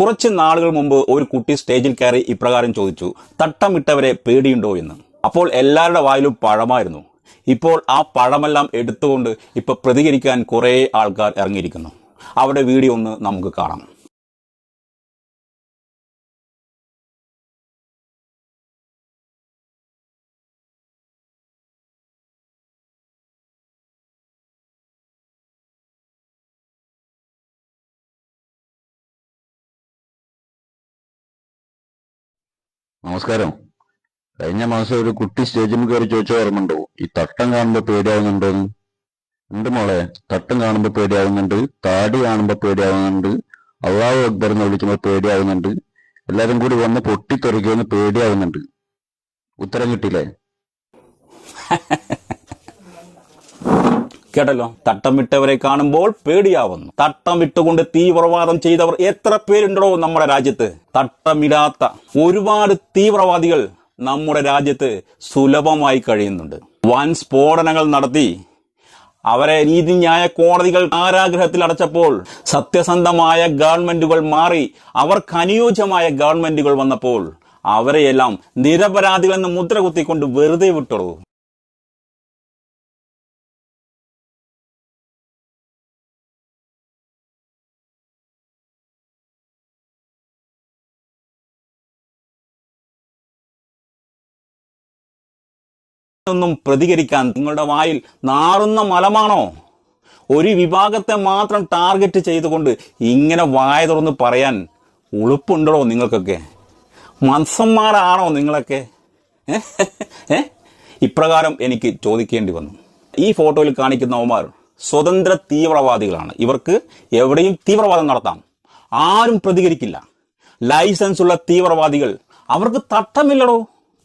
കുറച്ച് നാളുകൾ മുമ്പ് ഒരു കുട്ടി സ്റ്റേജിൽ കയറി ഇപ്രകാരം ചോദിച്ചു തട്ടമിട്ടവരെ പേടിയുണ്ടോ എന്ന്? അപ്പോൾ എല്ലാവരുടെ വായിലും പഴമായിരുന്നു. ഇപ്പോൾ ആ പഴമെല്ലാം എടുത്തുകൊണ്ട് ഇപ്പൊ പ്രതികരിക്കാൻ കുറേ ആൾക്കാർ ഇറങ്ങിയിരിക്കുന്നു. അവരുടെ വീഡിയോ ഒന്ന് നമുക്ക് കാണാം. നമസ്കാരം. കഴിഞ്ഞ മാസം ഒരു കുട്ടി സ്റ്റേജിൽ കയറി ചോദിച്ച ഓർമ്മയുണ്ടോ? ഈ തട്ടം കാണുമ്പോ പേടിയാവുന്നുണ്ടോന്ന് ഉണ്ട് മോളെ തട്ടം കാണുമ്പോ പേടിയാവുന്നുണ്ട്. താടി കാണുമ്പോ പേടിയാവുന്നുണ്ട്. അള്ളാഹു അക്ബർ എന്ന് വിളിക്കുമ്പോ പേടിയാവുന്നുണ്ട്. എല്ലാരും കൂടി വന്ന് പൊട്ടിത്തെറിക്കുമെന്ന് പേടിയാവുന്നുണ്ട്. ഉത്തരം കിട്ടിയില്ലേ? കേട്ടല്ലോ? തട്ടമിട്ടവരെ കാണുമ്പോൾ പേടിയാവുന്നു. തട്ടം തട്ടമിട്ടുകൊണ്ട് തീവ്രവാദം ചെയ്തവർ എത്ര പേരുണ്ടോ നമ്മുടെ രാജ്യത്ത്? തട്ടമിടാത്ത ഒരുപാട് തീവ്രവാദികൾ നമ്മുടെ രാജ്യത്ത് സുലഭമായി കഴിയുന്നുണ്ട്. വൻ സ്ഫോടനങ്ങൾ നടത്തി അവരെ നീതിന്യായ കോടതികൾ കാരാഗ്രഹത്തിൽ അടച്ചപ്പോൾ സത്യസന്ധമായ ഗവൺമെന്റുകൾ മാറി അവർക്ക് അനുയോജ്യമായ ഗവൺമെന്റുകൾ വന്നപ്പോൾ അവരെയെല്ലാം നിരപരാധികളെന്ന് മുദ്ര കുത്തിക്കൊണ്ട് വെറുതെ വിട്ടുള്ളൂ ഒന്നും പ്രതികരിക്കാൻ നിങ്ങളുടെ വായിൽ നാറുന്ന മലമാണോ? ഒരു വിഭാഗത്തെ മാത്രം ടാർഗറ്റ് ചെയ്തുകൊണ്ട് ഇങ്ങനെ വായ തുറന്ന് പറയാൻ ഉളുപ്പുണ്ടോ നിങ്ങൾക്കൊക്കെ. മത്സന്മാരാണോ നിങ്ങളൊക്കെ? ഇപ്രകാരം എനിക്ക് ചോദിക്കേണ്ടി വന്നു. ഈ ഫോട്ടോയിൽ കാണിക്കുന്നവന്മാർ സ്വതന്ത്ര തീവ്രവാദികളാണ്. ഇവർക്ക് എവിടെയും തീവ്രവാദം നടത്താം. ആരും പ്രതികരിക്കില്ല. ലൈസൻസ് ഉള്ള തീവ്രവാദികൾ. അവർക്ക് തട്ടമില്ലടോ?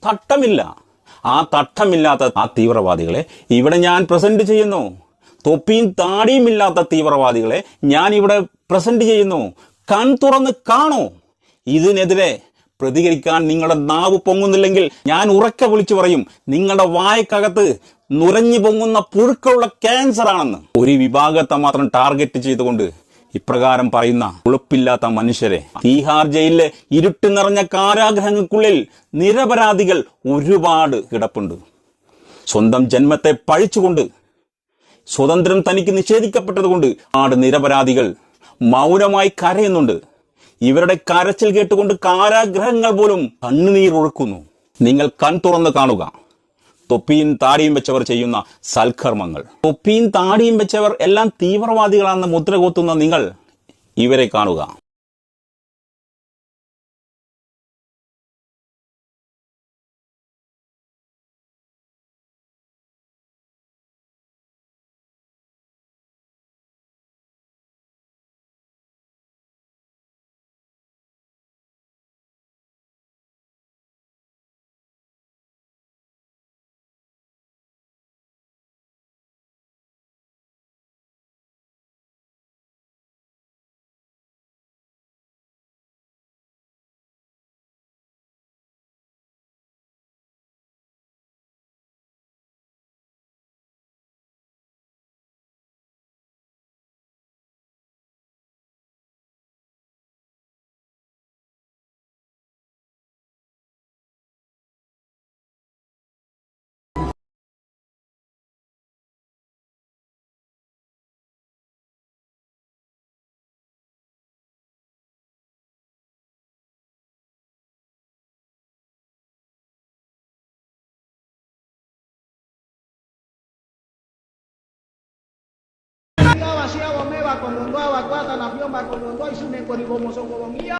തട്ടമില്ല. ആ തട്ടമില്ലാത്ത ആ തീവ്രവാദികളെ ഇവിടെ ഞാൻ പ്രസന്റ് ചെയ്യുന്നു. തൊപ്പിയും താടിയും ഇല്ലാത്ത തീവ്രവാദികളെ ഞാൻ ഇവിടെ പ്രസന്റ് ചെയ്യുന്നു. കൺ തുറന്ന് കാണൂ. ഇതിനെതിരെ പ്രതികരിക്കാൻ നിങ്ങളുടെ നാവ് പൊങ്ങുന്നില്ലെങ്കിൽ ഞാൻ ഉറക്കെ വിളിച്ചു പറയും. നിങ്ങളുടെ വായക്കകത്ത് നുരഞ്ഞു പൊങ്ങുന്ന പുഴുക്കളുള്ള ക്യാൻസർ ആണെന്ന് ഒരു വിഭാഗത്തെ മാത്രം ടാർഗറ്റ് ചെയ്തുകൊണ്ട് ഇപ്രകാരം പറയുന്ന ഉളുപ്പില്ലാത്ത മനുഷ്യരെ തീഹാർ ജയിലിലെ ഇരുട്ട് നിറഞ്ഞ കാരാഗ്രഹങ്ങൾക്കുള്ളിൽ നിരപരാധികൾ ഒരുപാട് കിടപ്പുണ്ട്. സ്വന്തം ജന്മത്തെ പഴിച്ചുകൊണ്ട് സ്വതന്ത്രം തനിക്ക് നിഷേധിക്കപ്പെട്ടതുകൊണ്ട് ആട് നിരപരാധികൾ മൗനമായി കരയുന്നുണ്ട്. ഇവരുടെ കരച്ചിൽ കേട്ടുകൊണ്ട് കാരാഗ്രഹങ്ങൾ പോലും കണ്ണുനീർ ഒഴുക്കുന്നു. നിങ്ങൾ കൺ തുറന്ന് കാണുക. തൊപ്പിയും താടിയും വെച്ചവർ ചെയ്യുന്ന സൽക്കർമ്മങ്ങൾ. തൊപ്പിയും താടിയും വെച്ചവർ എല്ലാം തീവ്രവാദികളാണെന്ന് മുദ്ര നിങ്ങൾ ഇവരെ കാണുക. tanah biar makan nonton, isu nengkori bomo sokolong iya.